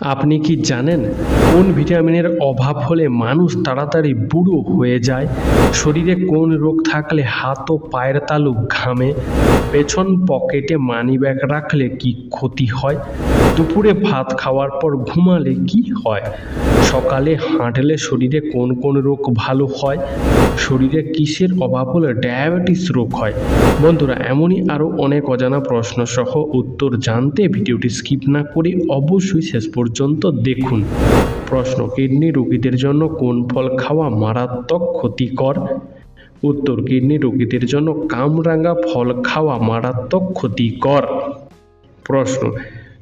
আপনি কি জানেন কোন ভিটামিনের অভাব হলে মানুষ তাড়াতাড়ি বুড়ো হয়ে যায়? শরীরে কোন রোগ থাকলে হাত ও পায়ের তালু ঘামে? পেছন পকেটে মানিব্যাগ রাখলে কি ক্ষতি হয়? দুপুরে ভাত খাওয়ার পর ঘুমালে কি হয়? সকালে হাঁটলে শরীরে কোন কোন রোগ ভালো হয়? শরীরে কিসের অভাব হলে ডায়াবেটিস রোগ হয়? বন্ধুরা, এমনই আরও অনেক অজানা প্রশ্ন সহ উত্তর জানতে ভিডিওটি স্কিপ না করে অবশ্যই শেষ পর্যন্ত দেখুন। প্রশ্ন, কিডনি রোগীদের জন্য কোন ফল খাওয়া মারাত্মক ক্ষতিকর? উত্তর, কিডনি রোগীদের জন্য কামরাঙা ফল খাওয়া মারাত্মক ক্ষতিকর। প্রশ্ন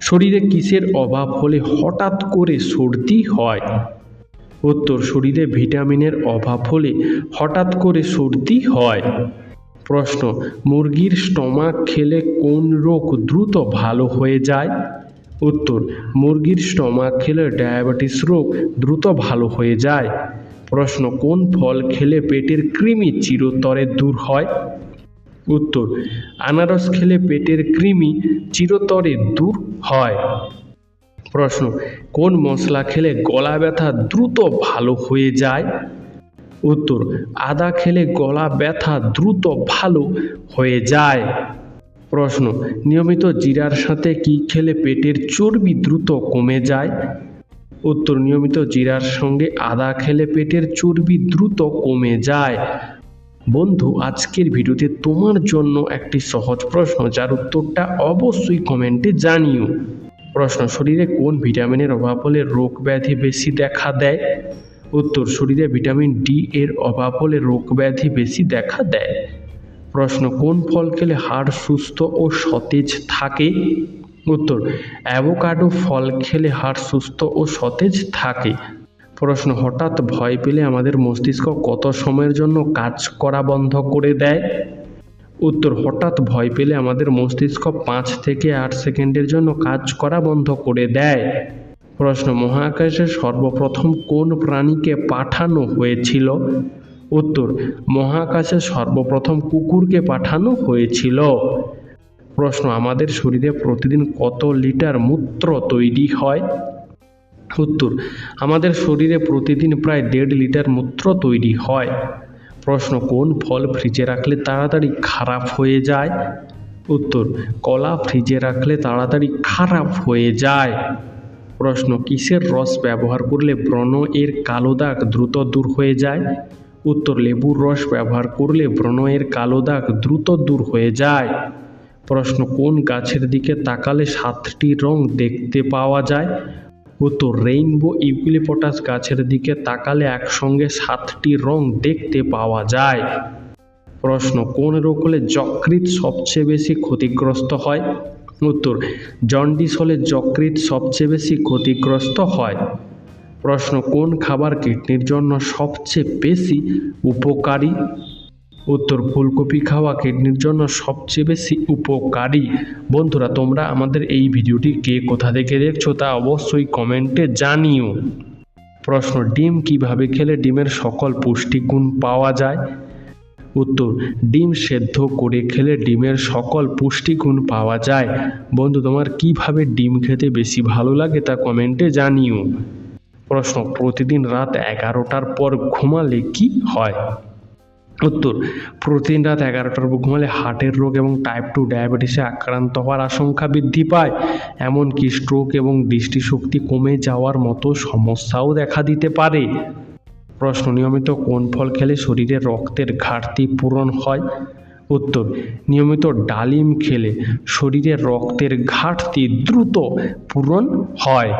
শরীরে কিসের অভাব হলে হঠাৎ করে সর্দি হয়? উত্তর, শরীরে ভিটামিনের অভাব হলে হঠাৎ করে সর্দি হয়। প্রশ্ন, মুরগির স্টমাক খেলে কোন রোগ দ্রুত ভালো হয়ে যায়? উত্তর, মুরগির স্টমাক খেলে ডায়াবেটিস রোগ দ্রুত ভালো হয়ে যায়। প্রশ্ন, কোন ফল খেলে পেটের কৃমি চিরতরে দূর হয়? উত্তর, আনারস খেলে পেটের কৃমি চিরতরে দূর হয়। প্রশ্ন, কোন মশলা খেলে গলা ব্যথা দ্রুত ভালো হয়ে যায়? উত্তর, আদা খেলে গলা ব্যথা দ্রুত ভালো হয়ে যায়। প্রশ্ন, নিয়মিত জিরার সাথে কি খেলে পেটের চর্বি দ্রুত কমে যায়? উত্তর, নিয়মিত জিরার সঙ্গে আদা খেলে পেটের চর্বি দ্রুত কমে যায়। বন্ধু, আজকের ভিডিওতে তোমার জন্য একটি সহজ প্রশ্ন, যার উত্তরটা অবশ্যই কমেন্টে জানিও। প্রশ্ন শরীরে কোন ভিটামিনের অভাব হলে রোগ ব্যাধি বেশি দেখা দেয়? উত্তর, শরীরে ভিটামিন ডি এর অভাব হলে রোগ ব্যাধি বেশি দেখা দেয়। প্রশ্ন, কোন ফল খেলে হাড় সুস্থ ও সতেজ থাকে? উত্তর, অ্যাভোকাডো ফল খেলে হাড় সুস্থ ও সতেজ থাকে। প্রশ্ন, হঠাৎ ভয় পেলে আমাদের মস্তিষ্ক কত সময়ের জন্য কাজ করা বন্ধ করে দেয়? উত্তর, হঠাৎ ভয় পেলে আমাদের মস্তিষ্ক পাঁচ থেকে আট সেকেন্ডের জন্য কাজ করা বন্ধ করে দেয়। প্রশ্ন, মহাকাশে সর্বপ্রথম কোন প্রাণীকে পাঠানো হয়েছিল? উত্তর, মহাকাশে সর্বপ্রথম কুকুরকে পাঠানো হয়েছিল। প্রশ্ন, আমাদের শরীরে প্রতিদিন কত লিটার মূত্র তৈরি হয়? উত্তর আমাদের শরীরে প্রতিদিন প্রায় দেড় লিটার মূত্র তৈরি হয়। প্রশ্ন, কোন ফল ফ্রিজে রাখলে তাড়াতাড়ি খারাপ হয়ে যায়? উত্তর, কলা ফ্রিজে রাখলে তাড়াতাড়ি খারাপ হয়ে যায়। প্রশ্ন, কিসের রস ব্যবহার করলে ব্রণ এর কালো দাগ দ্রুত দূর হয়ে যায়? উত্তর, লেবুর রস ব্যবহার করলে ব্রণ এর কালো দাগ দ্রুত দূর হয়ে যায়। প্রশ্ন, কোন গাছের দিকে তাকালে সাতটি রং দেখতে পাওয়া যায়? উত্তর রেইনবো ইউক্লিপটাস গাছের দিকে তাকালে একসঙ্গে সাতটি রং দেখতে পাওয়া যায়। প্রশ্ন, কোন রোগ হলে যকৃৎ সবচেয়ে বেশি ক্ষতিগ্রস্ত হয়? উত্তর, জন্ডিস হলে যকৃৎ সবচেয়ে বেশি ক্ষতিগ্রস্ত হয়। প্রশ্ন, কোন খাবার কিডনির জন্য সবচেয়ে বেশি উপকারী? উত্তর ফুলকপি খাওয়া কিডনির জন্য সবচেয়ে বেশি উপকারী। বন্ধুরা, তোমরা আমাদের এই ভিডিওটি কে কোথা থেকে দেখছ তা অবশ্যই কমেন্টে জানিও। প্রশ্ন, ডিম কীভাবে খেলে ডিমের সকল পুষ্টিগুণ পাওয়া যায়? উত্তর, ডিম সেদ্ধ করে খেলে ডিমের সকল পুষ্টিগুণ পাওয়া যায়। বন্ধু, তোমার কীভাবে ডিম খেতে বেশি ভালো লাগে তা কমেন্টে জানিও। প্রশ্ন, প্রতিদিন রাত এগারোটার পর ঘুমালে কি হয়? উত্তর, প্রতিদিন রাত এগারোটার পর ঘুমালে হার্টের রোগ এবং টাইপ টু ডায়াবেটিসে আক্রান্ত হওয়ার আশঙ্কা বৃদ্ধি পায়। এমনকি স্ট্রোক এবং দৃষ্টিশক্তি কমে যাওয়ার মতো সমস্যাও দেখা দিতে পারে। প্রশ্ন, নিয়মিত কোন ফল খেলে শরীরে রক্তের ঘাটতি পূরণ হয়? উত্তর, নিয়মিত ডালিম খেলে শরীরে রক্তের ঘাটতি দ্রুত পূরণ হয়।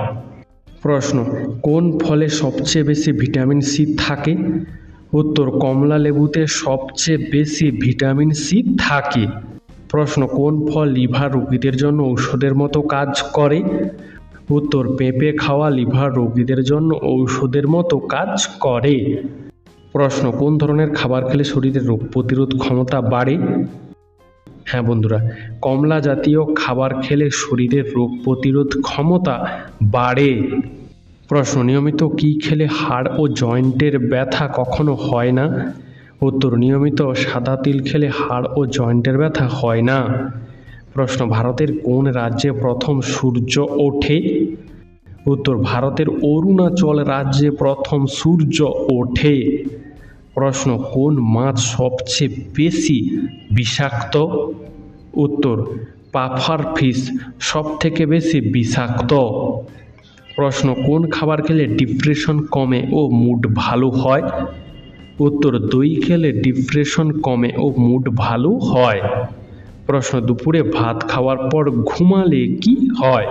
প্রশ্ন, কোন ফলে সবচেয়ে বেশি ভিটামিন সি থাকে? উত্তর, কমলা লেবুতে সবচেয়ে বেশি ভিটামিন সি থাকে। প্রশ্ন, কোন ফল লিভার রোগীদের জন্য ঔষধের মতো কাজ করে? উত্তর, পেঁপে খাওয়া লিভার রোগীদের জন্য ঔষধের মতো কাজ করে। প্রশ্ন, কোন ধরনের খাবার খেলে শরীরের রোগ প্রতিরোধ ক্ষমতা বাড়ে? হ্যাঁ বন্ধুরা, কমলা জাতীয় খাবার খেলে শরীরের রোগ প্রতিরোধ ক্ষমতা বাড়ে। প্রশ্ন, নিয়মিত কি খেলে হাড় ও জয়েন্টের ব্যথা কখনো হয় না? উত্তর, নিয়মিত সাদা তিল খেলে হাড় ও জয়েন্টের ব্যথা হয় না। প্রশ্ন, ভারতের কোন রাজ্যে প্রথম সূর্য ওঠে? উত্তর, ভারতের অরুণাচল রাজ্যে প্রথম সূর্য ওঠে। প্রশ্ন, কোন মাছ সবচেয়ে বেশি বিষাক্ত? উত্তর, পাফার ফিশ সব থেকে বেশি বিষাক্ত। প্রশ্ন, কোন খাবার খেলে ডিপ্রেশন কমে ও মুড ভালো হয়? উত্তর, দই খেলে ডিপ্রেশন কমে ও মুড ভালো হয়। প্রশ্ন, দুপুরে ভাত খাওয়ার পর ঘুমালে কি হয়?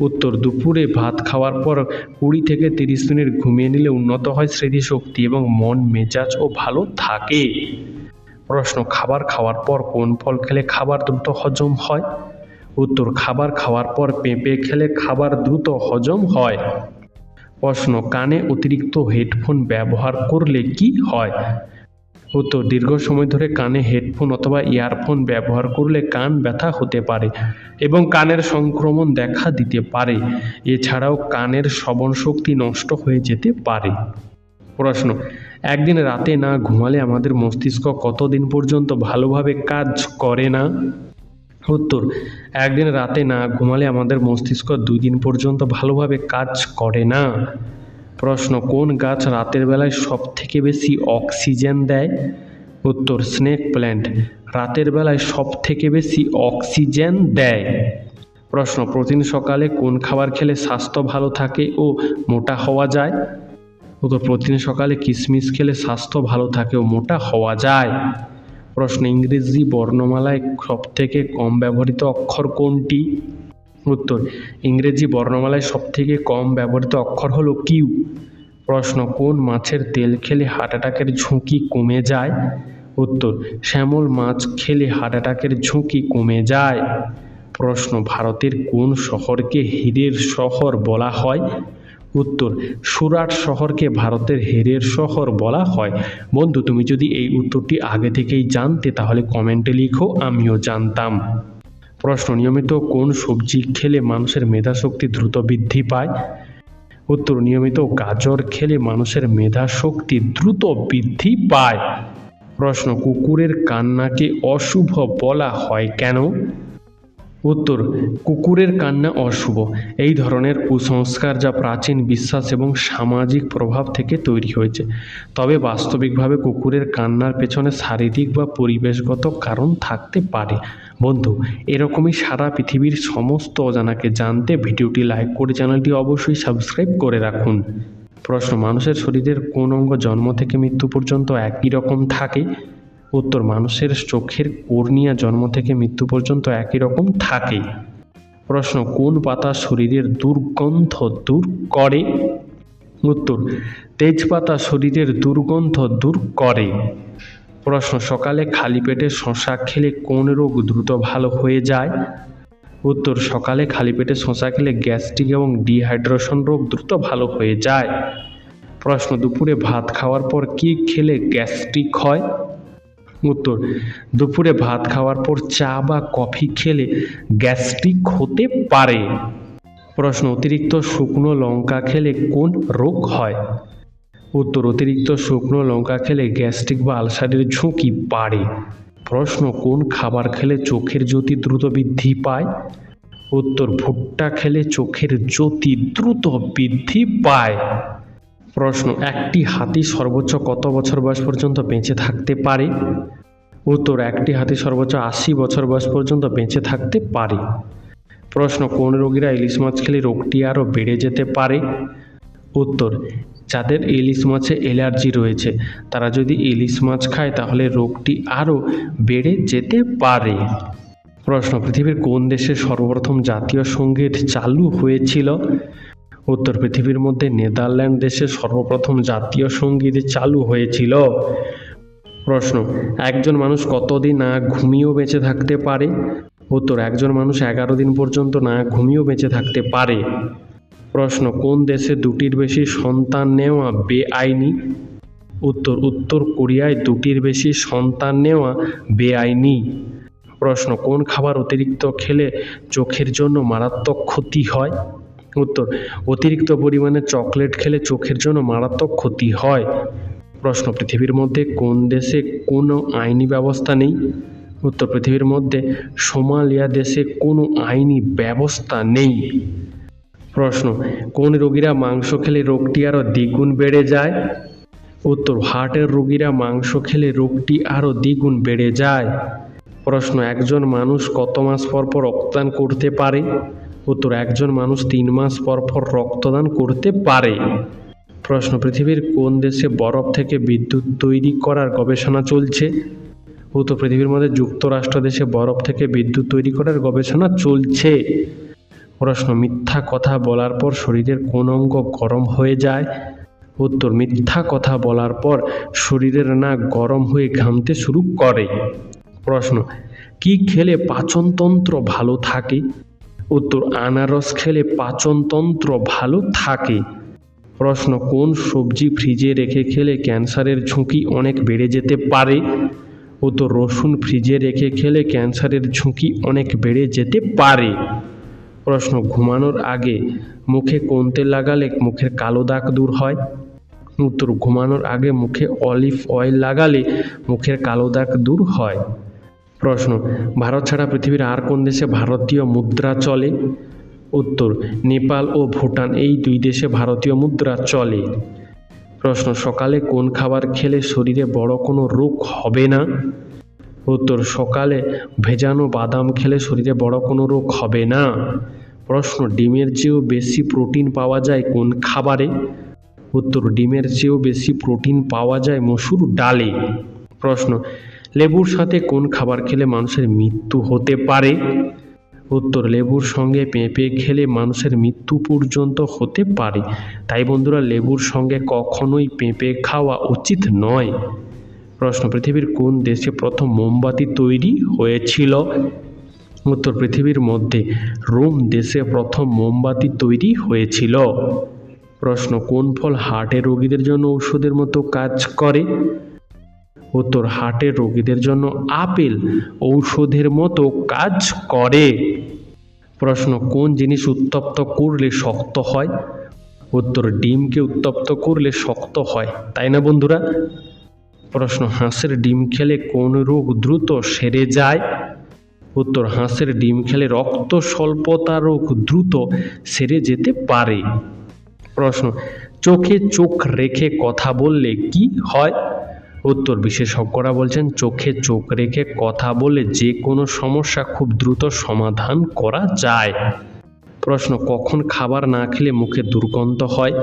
উত্তর, দুপুরে ভাত খাওয়ার পর কুড়ি থেকে তিরিশ মিনিট ঘুমিয়ে নিলে উন্নত হয় স্মৃতিশক্তি এবং মন মেজাজ ও ভালো থাকে। প্রশ্ন, খাবার খাওয়ার পর কোন ফল খেলে খাবার দ্রুত হজম হয়? উত্তর, খাবার খাওয়ার পর পেঁপে খেলে খাবার দ্রুত হজম হয়। প্রশ্ন, কানে অতিরিক্ত হেডফোন ব্যবহার করলে কি হয়? উত্তর, দীর্ঘ সময় ধরে কানে হেডফোন অথবা ইয়ারফোন ব্যবহার করলে কান ব্যথা হতে পারে এবং কানের সংক্রমণ দেখা দিতে পারে। এছাড়াও কানের শ্রবণ শক্তি নষ্ট হয়ে যেতে পারে। প্রশ্ন, একদিন রাতে না ঘুমালে আমাদের মস্তিষ্ক কতদিন পর্যন্ত ভালোভাবে কাজ করে না? উত্তর একদিন রাতে না ঘুমালে আমাদের মস্তিষ্ক দুই দিন পর্যন্ত ভালোভাবে কাজ করে না। প্রশ্ন, কোন গাছ রাতের বেলায় সব থেকে বেশি অক্সিজেন দেয়? উত্তর, স্নেক প্ল্যান্ট। রাতের বেলায় সব থেকে বেশি অক্সিজেন দেয়। প্রশ্ন, প্রতিদিন সকালে কোন খাবার খেলে স্বাস্থ্য ভালো থাকে ও মোটা হওয়া যায়? উত্তর, প্রতিদিন সকালে কিশমিশ খেলে স্বাস্থ্য ভালো থাকে ও মোটা হওয়া যায়। প্রশ্ন, ইংরেজি বর্ণমালায় সবথেকে কম ব্যবহৃত অক্ষর কোনটি? উত্তর, ইংরেজি বর্ণমালায় সব থেকে কম ব্যবহৃত অক্ষর হলো কিউ। প্রশ্ন, কোন মাছের তেল খেলে হার্ট অ্যাটাকের ঝুঁকি কমে যায়? উত্তর, শ্যামল মাছ খেলে হার্ট অ্যাটাকের ঝুঁকি কমে যায়। প্রশ্ন, ভারতের কোন শহরকে হীরের শহর বলা হয়? উত্তর, সুরাট শহরকে ভারতের হেরের শহর বলা হয়। বন্ধু, তুমি যদি এই উত্তরটি আগে থেকেই জানতে, তাহলে কমেন্টে লিখো, আমিও জানতাম। প্রশ্ন, নিয়মিত কোন সবজি খেলে মানুষের মেধাশক্তি দ্রুত বৃদ্ধি পায়? উত্তর, নিয়মিত গাজর খেলে মানুষের মেধাশক্তি দ্রুত বৃদ্ধি পায়। প্রশ্ন, কুকুরের কান্নাকে অশুভ বলা হয় কেন? উত্তর, কুকুরের কান্না অশুভ। এই ধরনের কুসংস্কার যা প্রাচীন বিশ্বাস এবং সামাজিক প্রভাব থেকে তৈরি হয়েছে। তবে বাস্তবিকভাবে কুকুরের কান্নার পেছনে শারীরিক বা পরিবেশগত কারণ থাকতে পারে। বন্ধু, এরকমই সারা পৃথিবীর সমস্ত অজানাকে জানতে ভিডিওটি লাইক করে চ্যানেলটি অবশ্যই সাবস্ক্রাইব করে রাখুন। প্রশ্ন, মানুষের শরীরের কোন অঙ্গ জন্ম থেকে মৃত্যু পর্যন্ত একই রকম থাকে? উত্তর, মানুষের চোখের কর্নিয়া জন্ম থেকে মৃত্যু পর্যন্ত একই রকম থাকে প্রশ্ন, কোন পাতা শরীরের দুর্গন্ধ দূর করে? উত্তর, তেজপাতা শরীরের দুর্গন্ধ দূর করে। প্রশ্ন, সকালে খালি পেটে শশা খেলে কোন রোগ দ্রুত ভালো হয়ে যায়? উত্তর, সকালে খালি পেটে শশা খেলে গ্যাস্ট্রিক এবং ডিহাইড্রেশন রোগ দ্রুত ভালো হয়ে যায়। প্রশ্ন, দুপুরে ভাত খাওয়ার পর কি খেলে গ্যাস্ট্রিক হয়? উত্তর, দুপুরে ভাত খাওয়ার পর চা বা কফি খেলে গ্যাস্ট্রিক হতে পারে। প্রশ্ন, অতিরিক্ত শুকনো লঙ্কা খেলে কোন রোগ হয়? উত্তর, অতিরিক্ত শুকনো লঙ্কা খেলে গ্যাস্ট্রিক বা আলসারের ঝুঁকি বাড়ে। প্রশ্ন, কোন খাবার খেলে চোখের জ্যোতি দ্রুত বৃদ্ধি পায়? উত্তর, ভুট্টা খেলে চোখের জ্যোতি দ্রুত বৃদ্ধি পায়। প্রশ্ন, একটি হাতি সর্বোচ্চ কত বছর বয়স পর্যন্ত বেঁচে থাকতে পারে? উত্তর, একটি হাতি সর্বোচ্চ আশি বছর বয়স পর্যন্ত বেঁচে থাকতে পারে। প্রশ্ন, কোন রোগীরা ইলিশ মাছ খেলে রোগটি আরও বেড়ে যেতে পারে? উত্তর, যাদের ইলিশ মাছে অ্যালার্জি রয়েছে, তারা যদি ইলিশ মাছ খায় তাহলে রোগটি আরও বেড়ে যেতে পারে। প্রশ্ন, পৃথিবীর কোন দেশে সর্বপ্রথম জাতীয় সংগীত চালু হয়েছিল? উত্তর, পৃথিবীর মধ্যে নেদারল্যান্ড দেশে সর্বপ্রথম জাতীয় সংগীত চালু হয়েছিল। প্রশ্ন, একজন মানুষ কতদিন না ঘুমিয়েও বেঁচে থাকতে পারে? উত্তর, একজন মানুষ এগারো দিন পর্যন্ত না ঘুমিয়েও বেঁচে থাকতে পারে। প্রশ্ন, কোন দেশে দুটির বেশি সন্তান নেওয়া বেআইনি? উত্তর উত্তর কোরিয়ায় দুটির বেশি সন্তান নেওয়া বেআইনি। প্রশ্ন, কোন খাবার অতিরিক্ত খেলে চোখের জন্য মারাত্মক ক্ষতি হয়? উত্তর, অতিরিক্ত পরিমাণে চকলেট খেলে চোখের জন্য মারাত্মক ক্ষতি হয়। প্রশ্ন, পৃথিবীর মধ্যে কোন দেশে কোনো আইনি ব্যবস্থা নেই? উত্তর, পৃথিবীর মধ্যে সোমালিয়া দেশে কোনো আইনি ব্যবস্থা নেই? প্রশ্ন, কোন রোগীরা মাংস খেলে রোগটি আরও দ্বিগুণ বেড়ে যায়? উত্তর, হার্টের রোগীরা মাংস খেলে রোগটি আরও দ্বিগুণ বেড়ে যায়। প্রশ্ন, একজন মানুষ কত মাস পর পর রক্তদান করতে পারে? উত্তর, একজন মানুষ তিন মাস পর পর রক্তদান করতে পারে। প্রশ্ন, পৃথিবীর কোন দেশে বরফ থেকে বিদ্যুৎ তৈরি করার গবেষণা চলছে? উত্তর, পৃথিবীর মধ্যে যুক্তরাষ্ট্র দেশে বরফ থেকে বিদ্যুৎ তৈরি করার গবেষণা চলছে। প্রশ্ন, মিথ্যা কথা বলার পর শরীরের কোন অঙ্গ গরম হয়ে যায়? উত্তর, মিথ্যা কথা বলার পর শরীরের নাক গরম হয়ে ঘামতে শুরু করে। প্রশ্ন, কি খেলে পাচনতন্ত্র ভালো থাকে? উত্তর, আনারস খেলে পাচনতন্ত্র ভালো থাকে। প্রশ্ন, কোন সবজি ফ্রিজে রেখে খেলে ক্যান্সারের ঝুঁকি অনেক বেড়ে যেতে পারে? উত্তর, রসুন ফ্রিজে রেখে খেলে ক্যান্সারের ঝুঁকি অনেক বেড়ে যেতে পারে। প্রশ্ন, ঘুমানোর আগে মুখে কোন তেল লাগালে মুখের কালো দাগ দূর হয়? উত্তর, ঘুমানোর আগে মুখে অলিভ অয়েল লাগালে মুখের কালো দাগ দূর হয়। প্রশ্ন, ভারত ছাড়া পৃথিবীর আর কোন দেশে ভারতীয় মুদ্রা চলে? উত্তর, নেপাল ও ভুটান, এই দুই দেশে ভারতীয় মুদ্রা চলে। প্রশ্ন, সকালে কোন খাবার খেলে শরীরে বড় কোনো রোগ হবে না? উত্তর, সকালে ভেজানো বাদাম খেলে শরীরে বড় কোনো রোগ হবে না। প্রশ্ন, ডিমের চেয়েও বেশি প্রোটিন পাওয়া যায় কোন খাবারে? উত্তর, ডিমের চেয়েও বেশি প্রোটিন পাওয়া যায় মসুর ডালে। প্রশ্ন, লেবুর সাথে কোন খাবার খেলে মানুষের মৃত্যু হতে পারে? উত্তর, লেবুর সঙ্গে পেঁপে খেলে মানুষের মৃত্যু পর্যন্ত হতে পারে। তাই বন্ধুরা, লেবুর সঙ্গে কখনোই পেঁপে খাওয়া উচিত নয়। প্রশ্ন, পৃথিবীর কোন দেশে প্রথম মোমবাতি তৈরি হয়েছিল? উত্তর, পৃথিবীর মধ্যে রোম দেশে প্রথম মোমবাতি তৈরি হয়েছিল। প্রশ্ন, কোন ফল হার্টের রোগীদের জন্য ঔষধের মতো কাজ করে? উত্তর, হার্টের রোগীদের জন্য আপেল ঔষধের মতো কাজ করে। প্রশ্ন, কোন জিনিস উত্তপ্ত করলে শক্ত হয়? উত্তর, ডিমকে উত্তপ্ত করলে শক্ত হয়, তাই না বন্ধুরা? প্রশ্ন, হাঁসের ডিম খেলে কোন রোগ দ্রুত সেরে যায়? উত্তর, হাঁসের ডিম খেলে রক্ত স্বল্পতা রোগ দ্রুত সেরে যেতে পারে। প্রশ্ন, চোখে চোখ রেখে কথা বললে কি হয়? উত্তর বিশেষজ্ঞরা বলছেন, চোখে চোখ রেখে কথা বলে যে কোনো সমস্যা খুব দ্রুত সমাধান করা যায়। প্রশ্ন, কখন খাবার না খেলে মুখে দুর্গন্ধ হয়?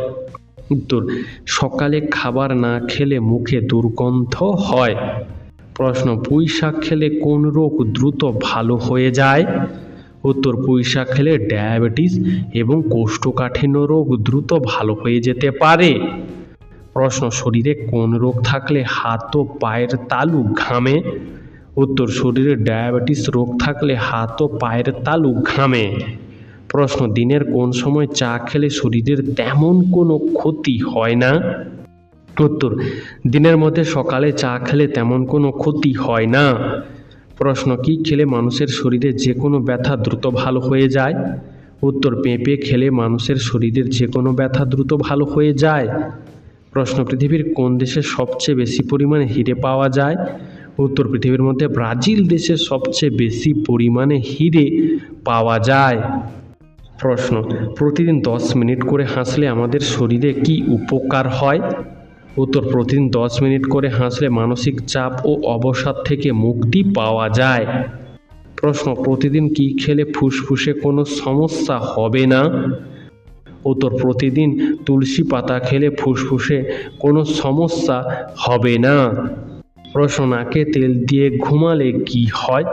উত্তর, সকালে খাবার না খেলে মুখে দুর্গন্ধ হয়। প্রশ্ন পুঁই শাক খেলে কোন রোগ দ্রুত ভালো হয়ে যায়? উত্তর পুঁই শাক খেলে ডায়াবেটিস এবং কোষ্ঠকাঠিন্য রোগ দ্রুত ভালো হয়ে যেতে পারে। প্রশ্ন শরীরে কোন রোগ থাকলে হাত ও পায়ের তালু ঘামে? উত্তর, শরীরে ডায়াবেটিস রোগ থাকলে হাত ও পায়ের তালু ঘামে। প্রশ্ন, দিনের কোন সময় চা খেলে শরীরের তেমন কোনো ক্ষতি হয় না? উত্তর, দিনের মধ্যে সকালে চা খেলে তেমন কোনো ক্ষতি হয় না। প্রশ্ন, কি খেলে মানুষের শরীরে যে কোনো ব্যথা দ্রুত ভালো হয়ে যায়? উত্তর, পেঁপে খেলে মানুষের শরীরের যে কোনো ব্যথা দ্রুত ভালো হয়ে যায়। প্রশ্ন, পৃথিবীর কোন দেশে সবচেয়ে বেশি পরিমাণে হিরে পাওয়া যায়? উত্তর, পৃথিবীর মধ্যে ব্রাজিল দেশে সবচেয়ে বেশি পরিমাণে হিরে পাওয়া যায়। প্রশ্ন, প্রতিদিন দশ মিনিট করে হাসলে আমাদের শরীরে কি উপকার হয়? উত্তর, প্রতিদিন দশ মিনিট করে হাসলে মানসিক চাপ ও অবসাদ থেকে মুক্তি পাওয়া যায়। প্রশ্ন, প্রতিদিন কি খেলে ফুসফুসে কোনো সমস্যা হবে না? উত্তর প্রতিদিন তুলসী পাতা খেলে ফুসফুসে কোনো সমস্যা হবে না। প্রশ্ন নাকে তেল দিয়ে ঘুমালে কি হয়?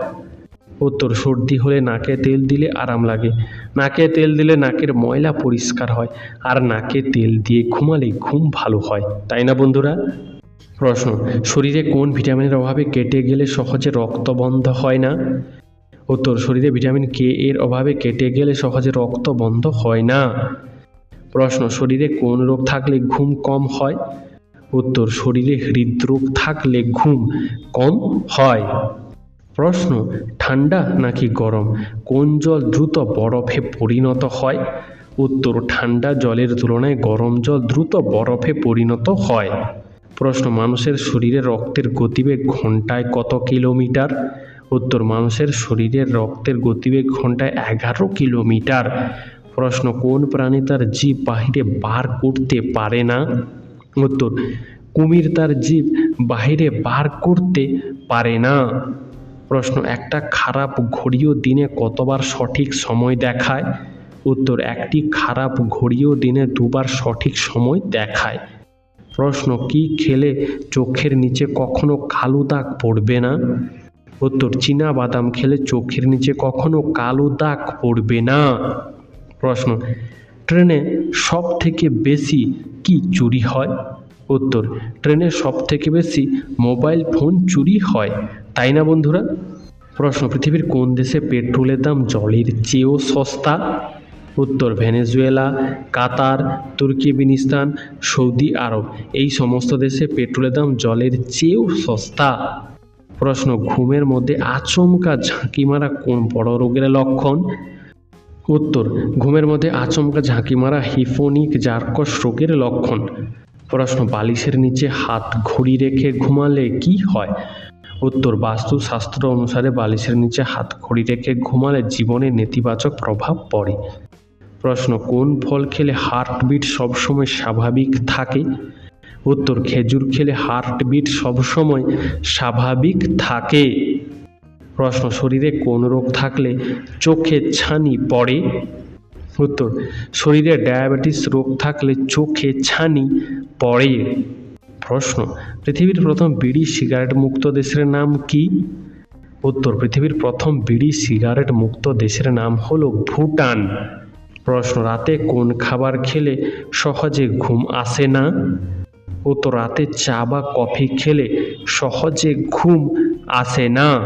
উত্তর সর্দি হলে নাকে তেল দিলে আরাম লাগে। নাকে তেল দিলে নাকের ময়লা পরিষ্কার হয় আর নাকে তেল দিয়ে ঘুমালে ঘুম ভালো হয়, তাই না বন্ধুরা? প্রশ্ন, শরীরে কোন ভিটামিনের অভাবে কেটে গেলে সহজে রক্ত বন্ধ হয় না? উত্তর, শরীরে ভিটামিন কে এর অভাবে কেটে গেলে সহজে রক্ত বন্ধ হয় না। প্রশ্ন, শরীরে কোন রোগ থাকলে ঘুম কম হয়? উত্তর, শরীরে হৃদরোগ থাকলে ঘুম কম হয়। প্রশ্ন, ঠান্ডা নাকি গরম? কোন জল দ্রুত বরফে পরিণত হয়? উত্তর, ঠান্ডা জলের তুলনায় গরম জল দ্রুত বরফে পরিণত হয়। প্রশ্ন, মানুষের শরীরে রক্তের গতিবেগ ঘন্টায় কত কিলোমিটার? উত্তর, মানুষের শরীরের রক্তের গতিবেগ ঘন্টায় এগারো কিলোমিটার। প্রশ্ন, কোন প্রাণী তার জীব বাহিরে বার করতে পারে না? উত্তর, কুমির তার জীব বাহিরে বার করতে পারে না। প্রশ্ন, একটা খারাপ ঘড়িও দিনে কতবার সঠিক সময় দেখায়? উত্তর, একটি খারাপ ঘড়িও দিনে দুবার সঠিক সময় দেখায়। প্রশ্ন, কি খেলে চোখের নিচে কখনো কালো দাগ পড়বে না? উত্তর, চীনা বাদাম খেলে চোখের নিচে কখনো কালো দাগ পড়বে না। প্রশ্ন, ট্রেনে সব থেকে বেশি কি চুরি হয়? উত্তর, ট্রেনে সব থেকে বেশি মোবাইল ফোন চুরি হয়, তাই না বন্ধুরা? প্রশ্ন, পৃথিবীর কোন দেশে পেট্রোলের দাম জলের চেয়েও সস্তা? উত্তর, Venezuela, Qatar Turkmenistan Saudi Arab, এই সমস্ত দেশে পেট্রোলের দাম জলের চেয়েও সস্তা। প্রশ্ন, ঘুমের মধ্যে আচমকা ঝাঁকি মারা কোন বড় রোগের লক্ষণ? উত্তর, ঘুমের মধ্যে আচমকা ঝাঁকি মারা হিফোনিক জার্কস রোগের লক্ষণ। প্রশ্ন, বালিশের নিচে হাত ঘড়ি রেখে ঘুমালে কি হয়? উত্তর, বাস্তুশাস্ত্র অনুসারে বালিশের নিচে হাত ঘড়ি রেখে ঘুমালে জীবনে নেতিবাচক প্রভাব পড়ে। প্রশ্ন, কোন ফল খেলে হার্টবিট সবসময় স্বাভাবিক থাকে? উত্তর, খেজুর খেলে হার্টবিট সবসময় স্বাভাবিক থাকে। প্রশ্ন, শরীরে কোন রোগ থাকলে চোখে ছানি পড়ে? উত্তর, শরীরে ডায়াবেটিস রোগ থাকলে চোখে ছানি পড়ে। প্রশ্ন, পৃথিবীর প্রথম বিড়ি সিগারেট মুক্ত দেশের নাম কি? উত্তর, পৃথিবীর প্রথম বিড়ি সিগারেট মুক্ত দেশের নাম হলো ভুটান। প্রশ্ন, রাতে কোন খাবার খেলে সহজে ঘুম আসে না? উত্তর, রাতে চা বা কফি খেলে সহজে ঘুম আসে না।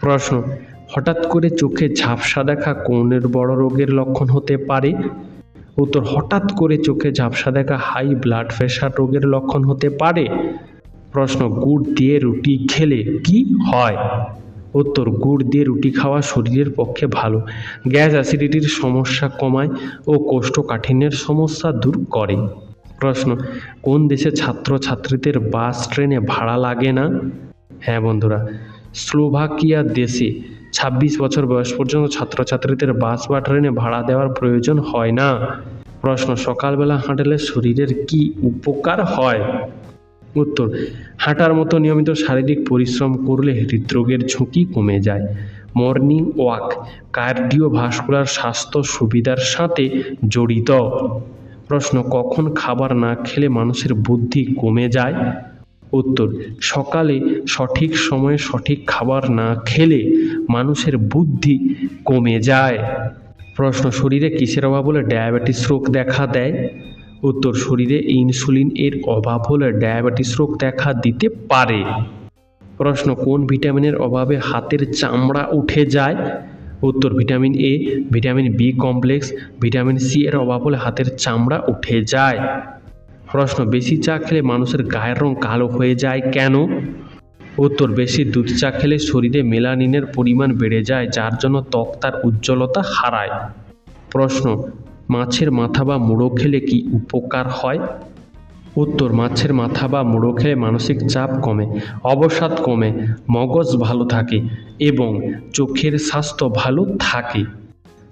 প্রশ্ন হঠাৎ করে চোখে ঝাপসা দেখা কোনের বড় রোগের লক্ষণ হতে পারে? উত্তর, হঠাৎ করে চোখে ঝাপসা দেখা হাই ব্লাড প্রেশার রোগের লক্ষণ হতে পারে? প্রশ্ন, গুড় দিয়ে রুটি খেলে কি হয়? উত্তর, গুড় দিয়ে রুটি খাওয়া শরীরের পক্ষে ভালো। গ্যাস অ্যাসিডিটির সমস্যা কমায় ও কোষ্ঠকাঠিন্যের সমস্যা দূর করে। প্রশ্ন, কোন দেশে ছাত্রছাত্রীদের বাস ট্রেনে ভাড়া লাগে না? হ্যাঁ বন্ধুরা স্লোভাকিয়া দেশে ছাব্বিশ বছর বয়স পর্যন্ত ছাত্রছাত্রীদের বাস বা ট্রেনে ভাড়া দেওয়ার প্রয়োজন হয় না। প্রশ্ন, সকালবেলা হাঁটলে শরীরের কি উপকার হয়? উত্তর, হাঁটার মতো নিয়মিত শারীরিক পরিশ্রম করলে হৃদরোগের ঝুঁকি কমে যায়। মর্নিং ওয়াক, কার্ডিওভাস্কুলার স্বাস্থ্য সুবিধার সাথে জড়িত। প্রশ্ন, কখন খাবার না খেলে মানুষের বুদ্ধি কমে যায়? উত্তর, সকালে সঠিক সময়ে সঠিক খাবার না খেলে মানুষের বুদ্ধি কমে যায়। প্রশ্ন, শরীরে কিসের অভাব হলে ডায়াবেটিস রোগ দেখা দেয়? উত্তর, শরীরে ইনসুলিন এর অভাব হলে ডায়াবেটিস রোগ দেখা দিতে পারে। প্রশ্ন, কোন ভিটামিনের অভাবে হাতের চামড়া উঠে যায়? উত্তর, vitamin A vitamin B complex, vitamin C এর অভাব হলে হাতের চামড়া উঠে যায়। প্রশ্ন, বেশি চা খেলে মানুষের গায়ের রং কালো হয়ে যায় কেন? উত্তর, বেশি দুধ চা খেলে শরীরে মেলানিনের পরিমাণ বেড়ে যায়, যার জন্য ত্বক তার উজ্জ্বলতা হারায়। প্রশ্ন, মাছের মাথা বা মুড়ো খেলে কি উপকার হয়? উত্তর, মাছের মাথা বা মুড়ো খেলে মানসিক চাপ কমে, অবসাদ কমে, মগজ ভালো থাকে এবং চোখের স্বাস্থ্য ভালো থাকে।